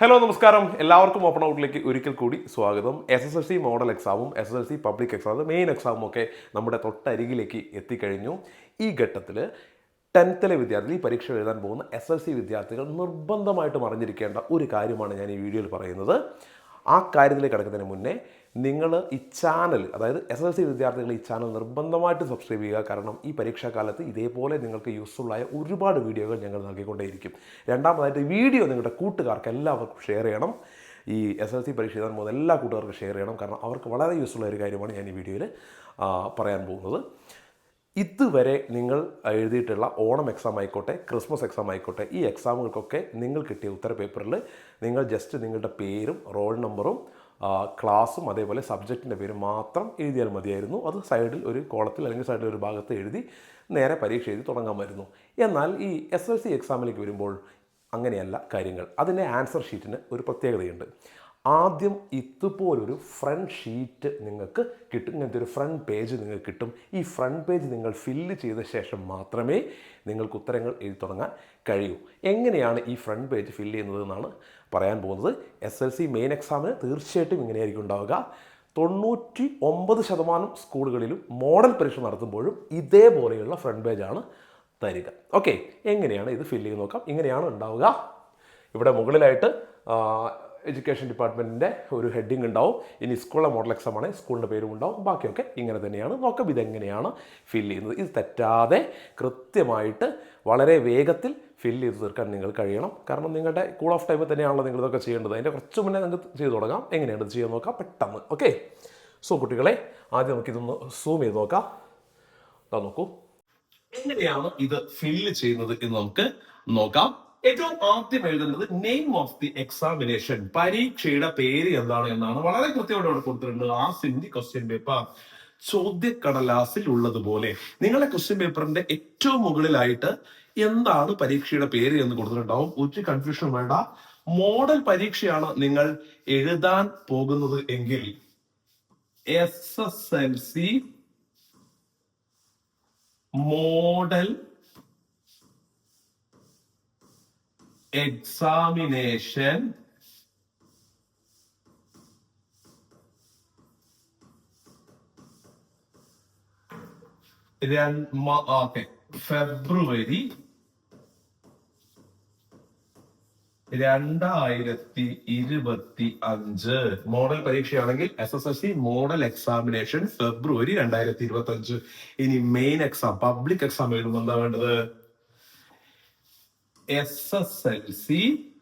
Hello നമസ്കാരം. എല്ലാവർക്കും open ഔട്ടിലേക്ക് ഒരിക്കൽ കൂടി സ്വാഗതം. S S L C model എക്സാമും S S L C public exam main എക്സാമും ഒക്കെ നമ്മുടെ തൊട്ടരികിലേക്ക് എത്തിക്കഴിഞ്ഞു. ഈ ഘട്ടത്തിൽ ടെൻത്തിലെ വിദ്യാർത്ഥി ഈ പരീക്ഷ എഴുതാൻ പോകുന്ന എസ് എൽ സി വിദ്യാർത്ഥികൾ നിർബന്ധമായിട്ടും അറിഞ്ഞിരിക്കേണ്ട ഒരു കാര്യമാണ് ഞാൻ ഈ വീഡിയോയിൽ പറയുന്നത്. ആ കാര്യത്തിലേക്ക് കിടക്കുന്നതിന് മുന്നേ നിങ്ങൾ ഈ ചാനൽ അതായത് എസ് എൽ സി വിദ്യാർത്ഥികൾ ഈ ചാനൽ നിർബന്ധമായിട്ട് സബ്സ്ക്രൈബ് ചെയ്യുക. കാരണം ഈ പരീക്ഷാകാലത്ത് ഇതേപോലെ നിങ്ങൾക്ക് യൂസ്ഫുള്ളായ ഒരുപാട് വീഡിയോകൾ ഞങ്ങൾ നൽകിക്കൊണ്ടേയിരിക്കും. രണ്ടാമതായിട്ട് വീഡിയോ നിങ്ങളുടെ കൂട്ടുകാർക്ക് എല്ലാവർക്കും ഷെയർ ചെയ്യണം. ഈ എസ് എൽ സി പരീക്ഷ എഴുതാൻ പോകുന്ന എല്ലാ കൂട്ടുകാർക്കും ഷെയർ ചെയ്യണം. കാരണം അവർക്ക് വളരെ യൂസ്ഫുള്ള ഒരു കാര്യമാണ് ഞാൻ ഈ വീഡിയോയിൽ പറയാൻ പോകുന്നത്. ഇതുവരെ നിങ്ങൾ എഴുതിയിട്ടുള്ള ഓണം എക്സാം ആയിക്കോട്ടെ ക്രിസ്മസ് എക്സാം ആയിക്കോട്ടെ ഈ എക്സാമുകൾക്കൊക്കെ നിങ്ങൾ കിട്ടിയ ഉത്തര പേപ്പറിൽ നിങ്ങൾ ജസ്റ്റ് നിങ്ങളുടെ പേരും റോൾ നമ്പറും ക്ലാസ്സും അതേപോലെ സബ്ജക്റ്റിന്റെ പേര് മാത്രം എഴുതിയാൽ മതിയായിരുന്നു. അത് സൈഡിൽ ഒരു കോളത്തിൽ അല്ലെങ്കിൽ സൈഡിൽ ഒരു ഭാഗത്ത് എഴുതി നേരെ പരീക്ഷ എഴുതി തുടങ്ങാമായിരുന്നു എന്നാൽ ഈ എസ് എൽ സി എക്സാമിലേക്ക് വരുമ്പോൾ അങ്ങനെയല്ല കാര്യങ്ങൾ. അതിന്റെ ആൻസർ ഷീറ്റിന് ഒരു പ്രത്യേകതയുണ്ട്. ആദ്യം ഇതുപോലൊരു ഫ്രണ്ട് ഷീറ്റ് നിങ്ങൾക്ക് കിട്ടും. ഇങ്ങനത്തെ ഒരു ഫ്രണ്ട് പേജ് നിങ്ങൾക്ക് കിട്ടും. ഈ ഫ്രണ്ട് പേജ് നിങ്ങൾ ഫില്ല് ചെയ്ത ശേഷം മാത്രമേ നിങ്ങൾക്ക് ഉത്തരങ്ങൾ എഴുതി തുടങ്ങാൻ കഴിയൂ. എങ്ങനെയാണ് ഈ ഫ്രണ്ട് പേജ് ഫില്ല് ചെയ്യുന്നത് എന്നാണ് പറയാൻ പോകുന്നത്. എസ് എൽ സി മെയിൻ എക്സാമിന് തീർച്ചയായിട്ടും ഇങ്ങനെയായിരിക്കും ഉണ്ടാവുക. തൊണ്ണൂറ്റി ഒമ്പത് ശതമാനം സ്കൂളുകളിലും മോഡൽ പരീക്ഷ നടത്തുമ്പോഴും ഇതേപോലെയുള്ള ഫ്രണ്ട് പേജാണ് തരിക. ഓക്കെ എങ്ങനെയാണ് ഇത് ഫില്ല് ചെയ്ത് നോക്കാം? ഇങ്ങനെയാണ് ഉണ്ടാവുക. ഇവിടെ മുകളിലായിട്ട് എഡ്യൂക്കേഷൻ ഡിപ്പാർട്ട്മെന്റിന്റെ ഒരു ഹെഡിങ് ഉണ്ടാവും. ഇനി സ്കൂളിലെ മോഡൽ എക്സാം ആണെങ്കിൽ സ്കൂളിന്റെ പേരും ഉണ്ടാവും. ബാക്കിയൊക്കെ ഇങ്ങനെ തന്നെയാണ്. നോക്കാം ഇതെങ്ങനെയാണ് ഫില്ല് ചെയ്യുന്നത്. ഇത് തെറ്റാതെ കൃത്യമായിട്ട് വളരെ വേഗത്തിൽ ഫില്ല് ചെയ്ത് തീർക്കാൻ നിങ്ങൾ കഴിയണം. കാരണം നിങ്ങളുടെ കൂൾ ഓഫ് ടൈമിൽ തന്നെയാണല്ലോ നിങ്ങൾ ഇതൊക്കെ ചെയ്യേണ്ടത്. അതിന്റെ കുറച്ച് മുന്നേ നിങ്ങൾക്ക് ചെയ്ത് തുടങ്ങാം. എങ്ങനെയാണ് ഇത് ചെയ്യാൻ നോക്കാം? പെട്ടെന്ന്. ഓക്കെ സോ കുട്ടികളെ ആദ്യം നമുക്കിതൊന്ന് സൂം ചെയ്ത് നോക്കാം. നോക്കൂ. എങ്ങനെയാണ് ഇത് ഫില്ല് ചെയ്യുന്നത് എന്ന് നമുക്ക് നോക്കാം. ഏറ്റവും ആദ്യം എഴുതേണ്ടത് നെയിം ഓഫ് ദി എക്സാമിനേഷൻ പരീക്ഷയുടെ പേര് എന്താണ് എന്നാണ് വളരെ കൃത്യമായിട്ട് അവിടെ കൊടുത്തിട്ടുണ്ട്. ആ സിന്ധി ക്വസ്റ്റ്യൻ പേപ്പർ ചോദ്യക്കടലാസിൽ ഉള്ളതുപോലെ. നിങ്ങളുടെ ക്വസ്റ്റ്യൻ പേപ്പറിന്റെ ഏറ്റവും മുകളിലായിട്ട് എന്താണ് പരീക്ഷയുടെ പേര് എന്ന് കൊടുത്തിട്ടുണ്ടാവും. ഒരു കൺഫ്യൂഷൻ വേണ്ട. മോഡൽ പരീക്ഷയാണ് നിങ്ങൾ എഴുതാൻ പോകുന്നത് എങ്കിൽ S S L C model examination okay. February രണ്ടായിരത്തി ഇരുപത്തി അഞ്ച് model പരീക്ഷയാണെങ്കിൽ S S S C model examination February രണ്ടായിരത്തി ഇരുപത്തി അഞ്ച് ഇനി മെയിൻ എക്സാം പബ്ലിക് എക്സാം എഴുതുമ്പോൾ എന്താ വേണ്ടത്? S S L C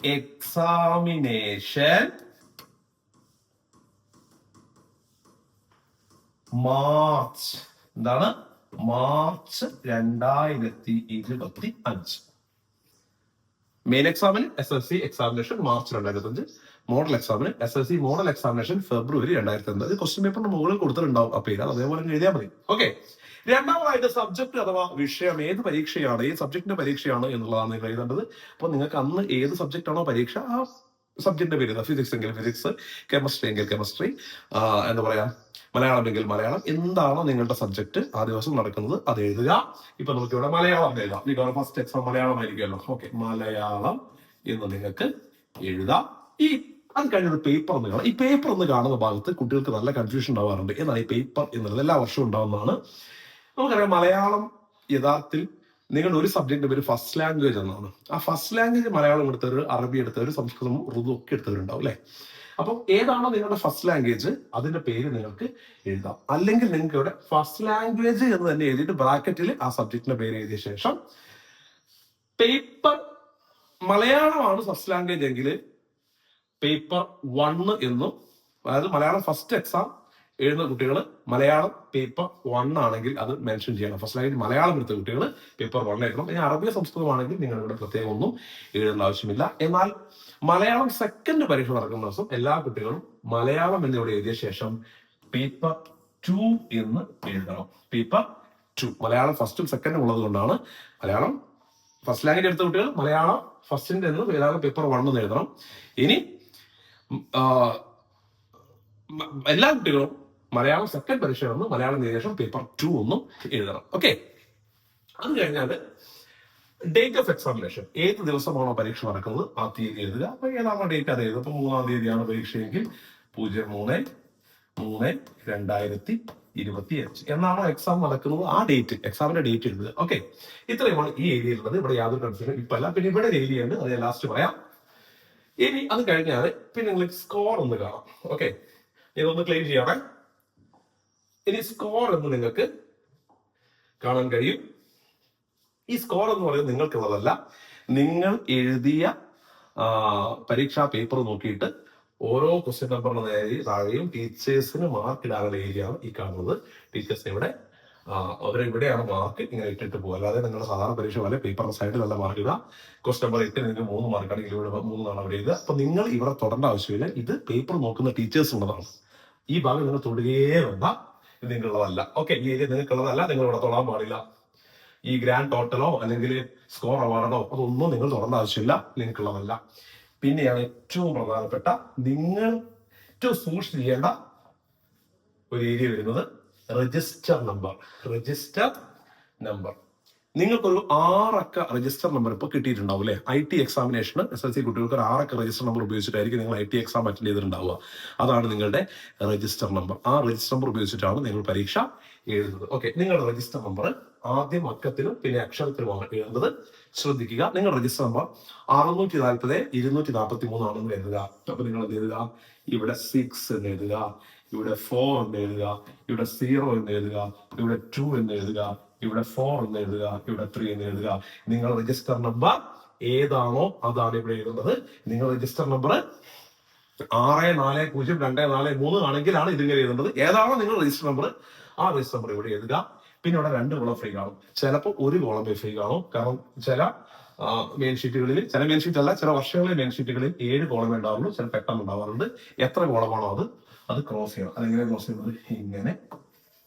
examination March എന്താണ്? മാർച്ച് രണ്ടായിരത്തി ഇരുപത്തി അഞ്ച്. മെയിൻ എക്സാമിന് S S C examination March രണ്ടായിരത്തി അഞ്ച് മോഡൽ എക്സാമിന് S S C model examination February രണ്ടായിരത്തി അഞ്ച് ക്വസ്റ്റ്യൻ പേപ്പറിന് മുകളിൽ കൊടുത്തിട്ടുണ്ടാവും ആ അതേപോലെ എഴുതിയാൽ മതി. ഓക്കെ രണ്ടാമതായിട്ട് സബ്ജക്ട് അഥവാ വിഷയം ഏത് പരീക്ഷയാണ് ഏത് സബ്ജക്റ്റിന്റെ പരീക്ഷയാണ് എന്നുള്ളതാണ് നിങ്ങൾ എഴുതേണ്ടത്. അപ്പൊ നിങ്ങൾക്ക് അന്ന് ഏത് സബ്ജക്റ്റ് ആണോ പരീക്ഷ ആ സബ്ജക്റ്റിന്റെ പേര് ഫിസിക്സ് എങ്കിൽ ഫിസിക്സ് കെമിസ്ട്രി എങ്കിൽ കെമിസ്ട്രി എന്താ പറയാ മലയാളം എങ്കിൽ മലയാളം. എന്താണോ നിങ്ങളുടെ സബ്ജക്ട് ആ ദിവസം നടക്കുന്നത് അത് എഴുതുക. ഇപ്പൊ നമുക്ക് ഇവിടെ മലയാളം എഴുതാം. നിങ്ങളുടെ ഫസ്റ്റ് എക്സാം മലയാളം ആയിരിക്കുമല്ലോ. ഓക്കെ മലയാളം എന്ന് നിങ്ങൾക്ക് എഴുതാം. ഈ അത് കഴിഞ്ഞൊരു പേപ്പർ എന്ന് കാണാം. ഈ പേപ്പർ എന്ന് കാണുന്ന ഭാഗത്ത് കുട്ടികൾക്ക് നല്ല കൺഫ്യൂഷൻ ഉണ്ടാവാറുണ്ട്. എന്നാൽ ഈ പേപ്പർ എന്നുള്ളത്? എല്ലാ വർഷവും ഉണ്ടാവുന്നതാണ്. നമുക്കറിയാം മലയാളം യഥാർത്ഥത്തിൽ നിങ്ങളുടെ ഒരു സബ്ജക്റ്റിന്റെ പേര് ഫസ്റ്റ് ലാംഗ്വേജ് എന്നാണ്. ആ ഫസ്റ്റ് ലാംഗ്വേജ് മലയാളം എടുത്തവർ അറബി എടുത്തവർ സംസ്കൃതം ഉറുദു ഒക്കെ എടുത്തവരുണ്ടാവും അല്ലെ? അപ്പം ഏതാണോ നിങ്ങളുടെ ഫസ്റ്റ് ലാംഗ്വേജ് അതിന്റെ പേര് നിങ്ങൾക്ക് എഴുതാം. അല്ലെങ്കിൽ നിങ്ങൾക്ക് ഇവിടെ ഫസ്റ്റ് ലാംഗ്വേജ് എന്ന് തന്നെ എഴുതിയിട്ട് ബ്രാക്കറ്റിൽ ആ സബ്ജക്റ്റിന്റെ പേര് എഴുതിയ ശേഷം പേപ്പർ മലയാളമാണ് ഫസ്റ്റ് ലാംഗ്വേജ് എങ്കിൽ പേപ്പർ വണ് എന്നും അതായത് മലയാളം ഫസ്റ്റ് എക്സാം എഴുതുന്ന കുട്ടികൾ മലയാളം പേപ്പർ വൺ ആണെങ്കിൽ അത് മെൻഷൻ ചെയ്യണം. ഫസ്റ്റ് ലാംഗ്വേജ് മലയാളം എടുത്ത കുട്ടികൾ പേപ്പർ വൺ എഴുതണം ഇനി അറബി സംസ്കൃതമാണെങ്കിൽ നിങ്ങൾ ഇവിടെ പ്രത്യേകം ഒന്നും എഴുതേണ്ട ആവശ്യമില്ല. എന്നാൽ മലയാളം സെക്കൻഡ് പരീക്ഷ നടക്കുന്ന ദിവസം എല്ലാ കുട്ടികളും മലയാളം എന്നിവിടെ എഴുതിയ ശേഷം പേപ്പർ ടു എന്ന് എഴുതണം. പേപ്പർ ടു മലയാളം ഫസ്റ്റും സെക്കൻഡും ഉള്ളത് കൊണ്ടാണ് മലയാളം ഫസ്റ്റ് ലാംഗ്വേജ് എടുത്ത കുട്ടികൾ മലയാളം ഫസ്റ്റിന്റെ എന്ന് മലയാളം പേപ്പർ വൺ എന്ന് എഴുതണം. ഇനി എല്ലാ കുട്ടികളും മലയാളം സെക്കൻഡ് പരീക്ഷ മലയാളം എഴുതിയ ശേഷം പേപ്പർ ടു ഒന്നും എഴുതണം. ഓക്കെ അത് കഴിഞ്ഞാൽ ഡേറ്റ് ഓഫ് എക്സാമിനേഷൻ ഏത് ദിവസമാണോ പരീക്ഷ നടക്കുന്നത്? ആ തീയതി എഴുതുക. അപ്പൊ ഏതാണോ ഡേറ്റ് അത് എഴുതുക. ഇപ്പൊ മൂന്നാം തീയതിയാണ് പരീക്ഷയെങ്കിൽ പൂജ്യം മൂന്ന് മൂന്ന് രണ്ടായിരത്തി ഇരുപത്തി അഞ്ച് എന്നാണോ എക്സാം നടക്കുന്നത്? ആ ഡേറ്റ് എക്സാമിന്റെ ഡേറ്റ് എഴുതുക. ഓക്കെ ഇത്രയുമാണ് ഈ ഏരിയയിലുള്ളത് ഇവിടെ യാതൊരു കൺഫ്യൂഷൻ ഇപ്പൊ അല്ല. പിന്നെ ഇവിടെ ഏരിയ ഉണ്ട്. അത് ലാസ്റ്റ് പറയാം. ഇനി അത് കഴിഞ്ഞാൽ പിന്നെ നിങ്ങൾ സ്കോർ ഒന്ന് കാണാം. ഓക്കെ ഇതൊന്ന് ക്ലെയിം ചെയ്യണേ. ഇനി സ്കോർ എന്ന് നിങ്ങൾക്ക് കാണാൻ കഴിയും. ഈ സ്കോർ എന്ന് പറയുന്നത് നിങ്ങൾക്കുള്ളതല്ല. നിങ്ങൾ എഴുതിയ പരീക്ഷാ പേപ്പർ നോക്കിയിട്ട് ഓരോ ക്വസ്റ്റ്യൻ നമ്പറിന് നേരെ താഴെയും ടീച്ചേഴ്സിന് മാർക്ക് ഇടാനുള്ള ഏരിയ ആണ് ഈ കാണുന്നത്. ടീച്ചേഴ്സ് ഇവിടെ അവരെവിടെയാണ് മാർക്ക് ഇങ്ങനെ ഇട്ടിട്ട് പോകുക അല്ലാതെ നിങ്ങളുടെ സാധാരണ പരീക്ഷ പോലെ പേപ്പറിന്റെ സൈഡിലല്ല മാർക്ക് ഇടുക. ക്വസ്റ്റ് നമ്പർ എട്ടിന് നിങ്ങൾക്ക് മൂന്ന് മാർക്കാണെങ്കിൽ ഇവിടെ മൂന്നാണ് അവിടെ ഇത് അപ്പൊ നിങ്ങൾ ഇവിടെ തൊടേണ്ട ആവശ്യമില്ല. ഇത് പേപ്പർ നോക്കുന്ന ടീച്ചേഴ്സ് ഉള്ളതാണ്. ഈ ഭാഗം നിങ്ങൾ തൊടുകയേ വേണ്ട. ഇത് നിങ്ങളുള്ളതല്ല ഓക്കെ ഈ ഏരിയ നിങ്ങൾക്കുള്ളതല്ല നിങ്ങൾ ഇവിടെ തൊടാൻ പാടില്ല. ഈ ഗ്രാൻഡ് ടോട്ടലോ അല്ലെങ്കിൽ സ്കോർ അവാർഡോ അതൊന്നും നിങ്ങൾ തുറന്ന ആവശ്യമില്ല. നിങ്ങൾക്കുള്ളതല്ല. പിന്നെയാണ് ഏറ്റവും പ്രധാനപ്പെട്ട നിങ്ങൾ ഏറ്റവും സൂക്ഷിച്ച് ചെയ്യേണ്ട ഒരു ഏരിയ വരുന്നത് രജിസ്റ്റർ നമ്പർ രജിസ്റ്റർ നമ്പർ നിങ്ങൾക്കൊരു ആറക്ക രജിസ്റ്റർ നമ്പർ ഇപ്പോൾ കിട്ടിയിട്ടുണ്ടാവും അല്ലേ? ഐ ടി എക്സാമിനേഷന് എസ് എൽ സി കുട്ടികൾക്ക് ഒരു ആറക്ക രജിസ്റ്റർ നമ്പർ ഉപയോഗിച്ചിട്ടായിരിക്കും നിങ്ങൾ ഐ ടി എക്സാം അറ്റൻഡ് ചെയ്തിട്ടുണ്ടാവുക. അതാണ് നിങ്ങളുടെ രജിസ്റ്റർ നമ്പർ ആ രജിസ്റ്റർ നമ്പർ ഉപയോഗിച്ചിട്ടാണ് നിങ്ങൾ പരീക്ഷ എഴുതുന്നത്. ഓക്കെ നിങ്ങളുടെ രജിസ്റ്റർ നമ്പർ ആദ്യം അക്കത്തിലും പിന്നെ അക്ഷരത്തിലുമാണ് എഴുതുന്നത്. ശ്രദ്ധിക്കുക നിങ്ങൾ രജിസ്റ്റർ നമ്പർ അറുന്നൂറ്റി നാൽപ്പത് ഇരുന്നൂറ്റി നാൽപ്പത്തി മൂന്നാണെന്ന് എഴുതുക. അപ്പൊ നിങ്ങൾ എന്ത് എഴുതുക? ഇവിടെ സിക്സ് എന്ന് എഴുതുക ഇവിടെ ഫോർ എന്ന് എഴുതുക ഇവിടെ സീറോ എന്ന് എഴുതുക ഇവിടെ ടു എന്ന് എഴുതുക ഇവിടെ ഫോർ എന്ന് എഴുതുക ഇവിടെ ത്രീ എന്ന് എഴുതുക. നിങ്ങൾ രജിസ്റ്റർ നമ്പർ ഏതാണോ അതാണ് ഇവിടെ എഴുതുന്നത്. നിങ്ങൾ രജിസ്റ്റർ നമ്പർ ആറ് നാല് പൂജ്യം രണ്ട് നാല് മൂന്ന് ആണെങ്കിലാണ് ഇതിങ്ങനെ എഴുതേണ്ടത് ഏതാണോ നിങ്ങൾ രജിസ്റ്റർ നമ്പർ ആ രജിസ്റ്റർ നമ്പർ ഇവിടെ എഴുതുക. പിന്നെ ഇവിടെ രണ്ട് കോളം ഫ്രീ കാണും. ചിലപ്പോൾ ഒരു കോളം ഫ്രീ കാണും. കാരണം ചില മെയിൻ ഷീറ്റുകളിൽ ചില മെയിൻ ഷീറ്റ് അല്ല ചില വർഷങ്ങളിലെ മെയിൻ ഷീറ്റുകളിൽ ഏഴ് കോളം ഉണ്ടാവുള്ളൂ. ചില പെട്ടെന്ന് ഉണ്ടാവാറുണ്ട് എത്ര കോളമാണോ അത്? അത് ക്രോസ് ചെയ്യണം. അതെങ്ങനെ ക്രോസ് ചെയ്യുന്നത്? ഇങ്ങനെ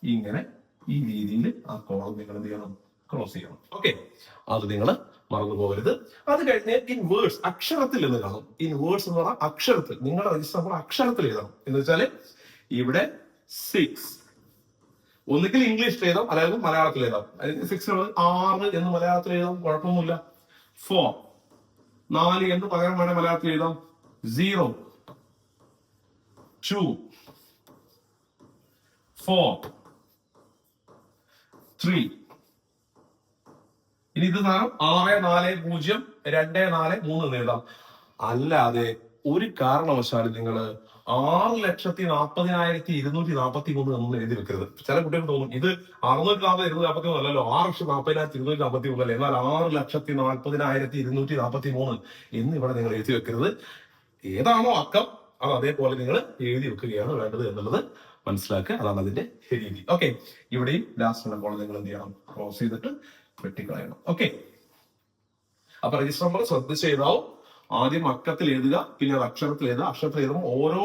ഇങ്ങനെ ഈ രീതിയിൽ ആ കോളം നിങ്ങൾ എന്ത് ചെയ്യണം? ക്രോസ് ചെയ്യണം. ഓക്കെ അത് നിങ്ങൾ മറന്നു പോകരുത് അത് കഴിഞ്ഞ് ഇൻ വേർഡ്സ് അക്ഷരത്തിൽ എന്ന് കാണും. ഇൻ വേർഡ്സ് എന്ന് പറഞ്ഞാൽ അക്ഷരത്തിൽ. നിങ്ങളുടെ രജിസ്റ്റർ നമ്പർ അക്ഷരത്തിൽ എഴുതണം. എന്ന് വെച്ചാൽ ഇവിടെ സിക്സ് ഒന്നുകിൽ ഇംഗ്ലീഷിൽ എഴുതാം അല്ലെങ്കിൽ മലയാളത്തിൽ എഴുതാം. സിക്സ് ആറ് എന്ന് മലയാളത്തിൽ എഴുതാം കുഴപ്പമൊന്നുമില്ല. ഫോർ നാല് എന്ന് പകരം വേണേൽ മലയാളത്തിൽ എഴുതാം. സീറോ ടു ഫോർ ത്രീ ഇനി ഇത് നാം ആറ് നാല് പൂജ്യം രണ്ട് നാല് മൂന്ന് നേടാം അല്ലാതെ ഒരു കാരണവശാലും നിങ്ങൾ ആറ് ലക്ഷത്തി നാൽപ്പതിനായിരത്തി ഇരുന്നൂറ്റി നാൽപ്പത്തി മൂന്ന് എന്നൊന്നും എഴുതി വെക്കരുത്. ചില കുട്ടികൾ തോന്നും ഇത് അറുന്നൂറ്റി നാൽപ്പത് ഇരുന്നൂറ്റി നാൽപ്പത്തി മൂന്ന് അല്ലല്ലോ. ആറ് ലക്ഷത്തി നാൽപ്പതിനായിരത്തി ഇരുന്നൂറ്റി നാൽപ്പത്തി മൂന്ന് അല്ലേ? എന്നാൽ ആറ് ലക്ഷത്തി നാൽപ്പതിനായിരത്തി ഇരുന്നൂറ്റി നാൽപ്പത്തി മൂന്ന് എന്ന് ഇവിടെ നിങ്ങൾ എഴുതി വെക്കരുത്. ഏതാണോ അക്കം? അത് അതേപോലെ നിങ്ങൾ എഴുതി വെക്കുകയാണ് വേണ്ടത് എന്നുള്ളത്. മനസ്സിലാക്കുക. അതാണ് അതിന്റെ രീതി. ഓക്കെ ഇവിടെയും ലാസ്റ്റ് നമ്പർ നിങ്ങൾ എന്ത് ചെയ്യണം? ക്രോസ് ചെയ്തിട്ട് വെട്ടിക്കളയണം. ഓക്കെ അപ്പൊ രജിസ്റ്റർ നമ്പർ ശ്രദ്ധിച്ച് ചെയ്താവും. ആദ്യം അക്കത്തിൽ എഴുതുക പിന്നെ അത് അക്ഷരത്തിൽ എഴുതുക. അക്ഷരത്തിൽ എഴുതുമ്പോൾ ഓരോ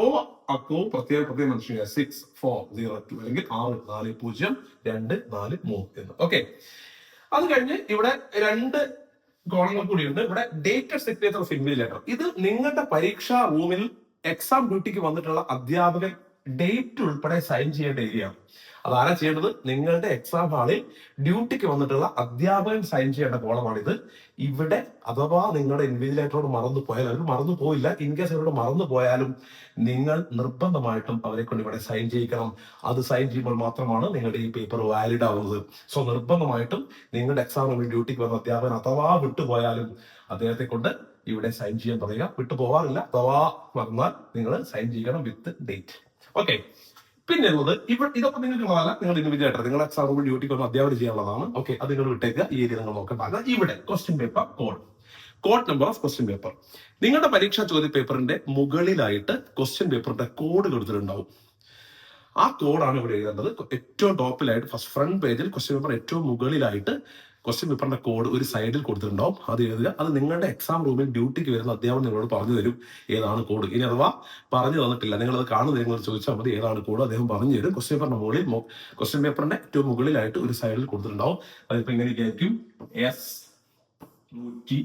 അക്കവും പ്രത്യേക പ്രത്യേകം മനുഷ്യ സിക്സ് ഫോർ സീറോ ടു അല്ലെങ്കിൽ ആറ് നാല് പൂജ്യം രണ്ട് നാല് മൂന്ന് എന്ന്. ഓക്കെ അത് കഴിഞ്ഞ് ഇവിടെ രണ്ട് കോളങ്ങൾ കൂടിയുണ്ട്. ഇവിടെ ഡേറ്റ് സിഗ്നേച്ചർ ഓഫ് ഇൻവിജിലേറ്റർ ഇത് നിങ്ങളുടെ പരീക്ഷാ റൂമിൽ എക്സാം ഡ്യൂട്ടിക്ക് വന്നിട്ടുള്ള അധ്യാപകൻ ഡേറ്റ് ഉൾപ്പെടെ സൈൻ ചെയ്യേണ്ട ഏരിയ ആണ്. അതാരാ ചെയ്യേണ്ടത്? നിങ്ങളുടെ എക്സാം ഹാളിൽ ഡ്യൂട്ടിക്ക് വന്നിട്ടുള്ള അധ്യാപകൻ സൈൻ ചെയ്യേണ്ട കോളമാണിത് ഇവിടെ അഥവാ നിങ്ങളുടെ ഇൻവിജിലേറ്ററോട് മറന്നു പോയാലും അവർ മറന്നു പോയില്ല ഇൻ കേസ് അവരോട് മറന്നു പോയാലും നിങ്ങൾ നിർബന്ധമായിട്ടും അവരെ കൊണ്ട് ഇവിടെ സൈൻ ചെയ്യിക്കണം. അത് സൈൻ ചെയ്യുമ്പോൾ മാത്രമാണ് നിങ്ങളുടെ ഈ പേപ്പർ വാലിഡ് ആവുന്നത്. സോ നിർബന്ധമായിട്ടും നിങ്ങളുടെ എക്സാം ഹാളിൽ ഡ്യൂട്ടിക്ക് വന്ന അധ്യാപകൻ അഥവാ വിട്ടുപോയാലും അദ്ദേഹത്തെ കൊണ്ട് ഇവിടെ സൈൻ ചെയ്യാൻ പറയുക. വിട്ടു പോവാറില്ല അഥവാ വന്നാൽ നിങ്ങൾ സൈൻ ചെയ്യണം വിത്ത് ഡേറ്റ് ഓക്കെ പിന്നെ ഉള്ളത് ഇവിടെ ഇതൊക്കെ നിങ്ങൾക്ക് ഉള്ളതല്ല നിങ്ങൾ ഇൻഡിവിജ്വൽ നിങ്ങൾ എക്സാം റൂമിൽ ഡ്യൂട്ടിക്ക് ഒന്ന് അധ്യാപനം ചെയ്യാനുള്ളതാണ്. ഓക്കെ അത് നിങ്ങൾ വിട്ടേക്കുക ഈ രീതി നിങ്ങൾ നോക്കേണ്ട. ഇവിടെ question paper code code number of question paper നിങ്ങളുടെ പരീക്ഷാ ചോദ്യ പേപ്പറിന്റെ മുകളിലായിട്ട് ക്വസ്റ്റ്യൻ പേപ്പറിന്റെ കോഡ് കൊടുത്തിട്ടുണ്ടാവും. ആ കോഡാണ് ഇവിടെ എഴുതേണ്ടത്. ഏറ്റവും ടോപ്പിലായിട്ട് ഫസ്റ്റ് ഫ്രണ്ട് പേജിൽ ക്വസ്റ്റ്യൻ പേപ്പർ ഏറ്റവും മുകളിലായിട്ട് ക്വസ്റ്റ്യൻ പേപ്പറിന്റെ കോഡ് ഒരു സൈഡിൽ കൊടുത്തിട്ടുണ്ടാവും. അത് എഴുതുക. അത് നിങ്ങളുടെ എക്സാം റൂമിൽ ഡ്യൂട്ടിക്ക് വരുന്ന അധ്യാപകൻ നിങ്ങളോട് പറഞ്ഞു തരും ഏതാണ് കോഡ് ഇനി അഥവാ പറഞ്ഞു തന്നിട്ടില്ല നിങ്ങൾ അത് കാണുന്നത് നിങ്ങൾ ചോദിച്ചാൽ മതി ഏതാണ് കോഡ് അദ്ദേഹം പറഞ്ഞു തരും. ക്വസ്റ്റ്യൻ പേപ്പറിന്റെ മുകളിൽ ക്വസ്റ്റ്യൻ പേപ്പറിന്റെ ഏറ്റവും മുകളിലായിട്ട് ഒരു സൈഡിൽ കൊടുത്തിട്ടുണ്ടാവും. അതിപ്പോ ഇങ്ങനെ ആയിരിക്കും എസ് നൂറ്റി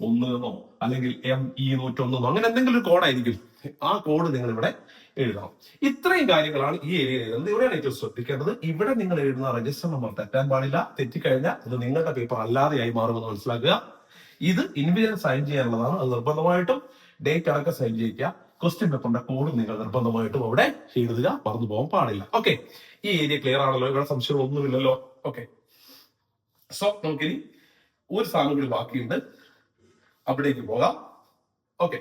ഒന്ന് എന്നോ? അല്ലെങ്കിൽ എം ഇ നൂറ്റൊന്നെന്നോ അങ്ങനെ എന്തെങ്കിലും ഒരു കോഡായിരിക്കും ആ കോഡ് നിങ്ങൾ ഇവിടെ എഴുതണം. ഇത്രയും കാര്യങ്ങളാണ് ഈ ഏരിയയിൽ എഴുതുന്നത്. ഇവിടെയാണ് ഏറ്റവും ശ്രദ്ധിക്കേണ്ടത്. ഇവിടെ നിങ്ങൾ എഴുതുന്ന രജിസ്റ്റർ നമ്പർ തെറ്റാൻ പാടില്ല. തെറ്റിക്കഴിഞ്ഞാൽ ഇത് നിങ്ങളുടെ പേപ്പർ അല്ലാതെയായി മാറുമെന്ന് മനസ്സിലാക്കുക. ഇത് ഇൻഡിവിജ്വൽ സൈൻ ചെയ്യാനുള്ളതാണ്. അത് നിർബന്ധമായിട്ടും ഡേറ്റ് അടക്കം സൈൻ ചെയ്യിക്കുക. ക്വസ്റ്റ്യൻ പേപ്പറിന്റെ കോഡ് നിങ്ങൾ നിർബന്ധമായിട്ടും അവിടെ എഴുതുക. മറന്നു പോകാൻ പാടില്ല. ഓക്കെ ഈ ഏരിയ ക്ലിയർ ആണല്ലോ. ഇവിടെ സംശയമൊന്നുമില്ലല്ലോ ഓക്കെ സോ നമുക്കിനി ഒരു സാധനം ബാക്കിയുണ്ട്. അവിടേക്ക് പോകാം. ഓക്കെ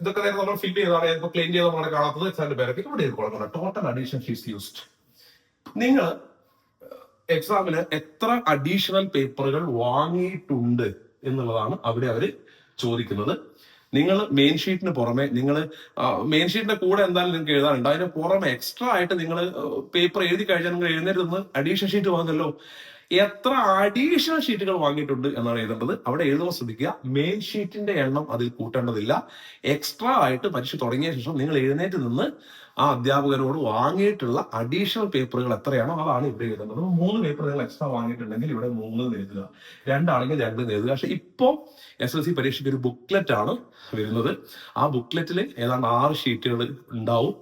ഇതൊക്കെ നേരെ നമ്മൾ ഫിൽ ചെയ്താണ് ഇപ്പൊ ക്ലെയിം ചെയ്ത നമ്മളെ കാണാത്തത് എക്സാമിന്റെ പേരൊക്കെ ഇവിടെ കൊടുക്കണം ടോട്ടൽ അഡീഷൻ ഫീസ് യൂസ്ഡ് നിങ്ങൾ എക്സാമിന് എത്ര അഡീഷണൽ പേപ്പറുകൾ വാങ്ങിയിട്ടുണ്ട് എന്നുള്ളതാണ് അവിടെ അവർ ചോദിക്കുന്നത്. നിങ്ങൾ മെയിൻ ഷീറ്റിന് പുറമെ നിങ്ങൾ മെയിൻ ഷീറ്റിന്റെ കൂടെ എന്തായാലും നിങ്ങൾക്ക് എഴുതാനുണ്ട്. അതിന് പുറമെ എക്സ്ട്രാ ആയിട്ട് നിങ്ങൾ പേപ്പർ എഴുതി കഴിഞ്ഞാൽ നിങ്ങൾ എഴുന്നേറ്റ് അഡീഷണൽ ഷീറ്റ് വാങ്ങല്ലോ എത്ര അഡീഷണൽ ഷീറ്റുകൾ വാങ്ങിയിട്ടുണ്ട് എന്നാണ് എഴുതേണ്ടത്. അവിടെ എഴുതുമ്പോൾ ശ്രദ്ധിക്കുക മെയിൻ ഷീറ്റിന്റെ എണ്ണം അതിൽ കൂട്ടേണ്ടതില്ല. എക്സ്ട്രാ ആയിട്ട് പരീക്ഷ തുടങ്ങിയ ശേഷം നിങ്ങൾ എഴുന്നേറ്റ് നിന്ന് ആ അധ്യാപകരോട് വാങ്ങിയിട്ടുള്ള അഡീഷണൽ പേപ്പറുകൾ എത്രയാണോ അതാണ് ഇവിടെ എഴുതേണ്ടത്. മൂന്ന് പേപ്പർ നിങ്ങൾ എക്സ്ട്രാ വാങ്ങിയിട്ടുണ്ടെങ്കിൽ ഇവിടെ മൂന്ന് എഴുതുക. രണ്ടാണെങ്കിൽ രണ്ട് എഴുതുക. പക്ഷെ ഇപ്പോൾ എസ് എൽ സി പരീക്ഷയ്ക്ക് ഒരു ബുക്ക്ലെറ്റ് ആണ് വരുന്നത്. ആ ബുക്ക്ലെറ്റിൽ ഏതാണ്ട് ആറ് ഷീറ്റുകൾ ഉണ്ടാവും.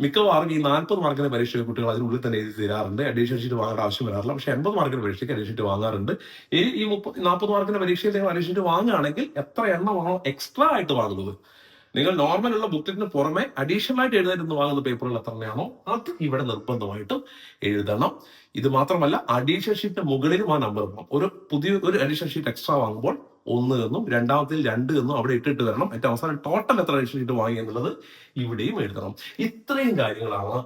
മിക്കവാറും ഈ നാൽപ്പത് മാർക്കിന്റെ പരീക്ഷയിൽ കുട്ടികൾ അതിനുള്ളിൽ തന്നെ എഴുതി തരാറുണ്ട്. അഡീഷണൽ ഷീറ്റ് വാങ്ങേണ്ട ആവശ്യം വരാറില്ല. പക്ഷേ എൺപത് മാർക്കിന്റെ പരീക്ഷയ്ക്ക് അഡീഷണൽ ഷീറ്റ് വാങ്ങാറുണ്ട്. ഇനി ഈ മുപ്പത് നാൽപ്പത് മാർക്കിന്റെ പരീക്ഷയിൽ നിങ്ങൾ അഡീഷണൽ ഷീറ്റ് വാങ്ങുകയാണെങ്കിൽ എത്ര എണ്ണമാണോ എക്സ്ട്രാ ആയിട്ട് വാങ്ങുന്നത്? നിങ്ങൾ നോർമൽ ഉള്ള ബുക്ക്ലെറ്റിന് പുറമെ അഡീഷണൽ ആയിട്ട് എഴുതാൻ വാങ്ങുന്ന പേപ്പറുകൾ എത്രയാണോ അത് ഇവിടെ നിർബന്ധമായിട്ടും എഴുതണം. ഇത് മാത്രമല്ല അഡീഷണൽ ഷീറ്റിന്റെ മുകളിലും ആ നമ്പർ ഒരു പുതിയ ഒരു അഡീഷണൽ ഷീറ്റ് എക്സ്ട്രാ വാങ്ങുമ്പോൾ ഒന്ന് എന്നും രണ്ടാമത്തിൽ രണ്ട് എന്നും അവിടെ ഇട്ടിട്ട് വരണം ഏറ്റവും അവസാനം ടോട്ടൽ എത്ര റേഷൻ ഷീറ്റ് വാങ്ങി എന്നുള്ളത് ഇവിടെയും എഴുതണം. ഇത്രയും കാര്യങ്ങളാണ്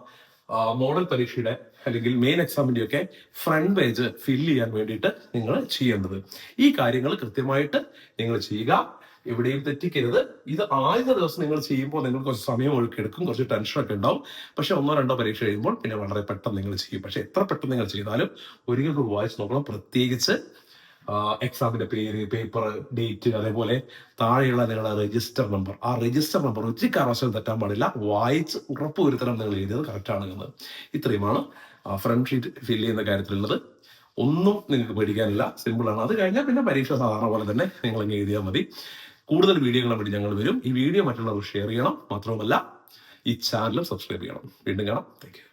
മോഡൽ പരീക്ഷയുടെ അല്ലെങ്കിൽ മെയിൻ എക്സാമിന്റെ ഒക്കെ ഫ്രണ്ട് പേജ് ഫില്ല് ചെയ്യാൻ വേണ്ടിയിട്ട് നിങ്ങൾ ചെയ്യേണ്ടത്. ഈ കാര്യങ്ങൾ കൃത്യമായിട്ട് നിങ്ങൾ ചെയ്യുക. എവിടെയും തെറ്റിക്കരുത്. ഇത് ആദ്യത്തെ ദിവസം നിങ്ങൾ ചെയ്യുമ്പോൾ നിങ്ങൾ കുറച്ച് സമയം ഒഴുക്കിയെടുക്കും കുറച്ച് ടെൻഷനൊക്കെ ഉണ്ടാവും. പക്ഷെ ഒന്നോ രണ്ടോ പരീക്ഷ കഴിയുമ്പോൾ പിന്നെ വളരെ പെട്ടെന്ന് നിങ്ങൾ ചെയ്യും. പക്ഷെ എത്ര പെട്ടെന്ന് നിങ്ങൾ ചെയ്താലും ഒരിക്കൽ വായിച്ച് നോക്കണം. പ്രത്യേകിച്ച് എക്സാമിന്റെ പേര് പേപ്പർ ഡേറ്റ് അതേപോലെ താഴെയുള്ള നിങ്ങളുടെ രജിസ്റ്റർ നമ്പർ ആ രജിസ്റ്റർ നമ്പർ ഒരു കാരണവശാലും തെറ്റാൻ പാടില്ല. വായിച്ച് ഉറപ്പ് വരുത്തണം നിങ്ങൾ എഴുതിയത് കറക്റ്റാണ് എന്ന്. ഇത്രയുമാണ് ഫ്രണ്ട് ഷീറ്റ് ഫില്ല് ചെയ്യുന്ന കാര്യത്തിലുള്ളത്. ഒന്നും നിങ്ങൾക്ക് പേടിക്കാനില്ല. സിമ്പിളാണ് അത് കഴിഞ്ഞാൽ പിന്നെ പരീക്ഷ സാധാരണ പോലെ തന്നെ നിങ്ങൾ അങ്ങ് എഴുതിയാൽ മതി. കൂടുതൽ വീഡിയോകളെ വേണ്ടി ഞങ്ങൾ വരും. ഈ വീഡിയോ മറ്റുള്ളവർ ഷെയർ ചെയ്യണം. മാത്രമല്ല ഈ ചാനലും സബ്സ്ക്രൈബ് ചെയ്യണം. വീണ്ടും കാണാം. താങ്ക്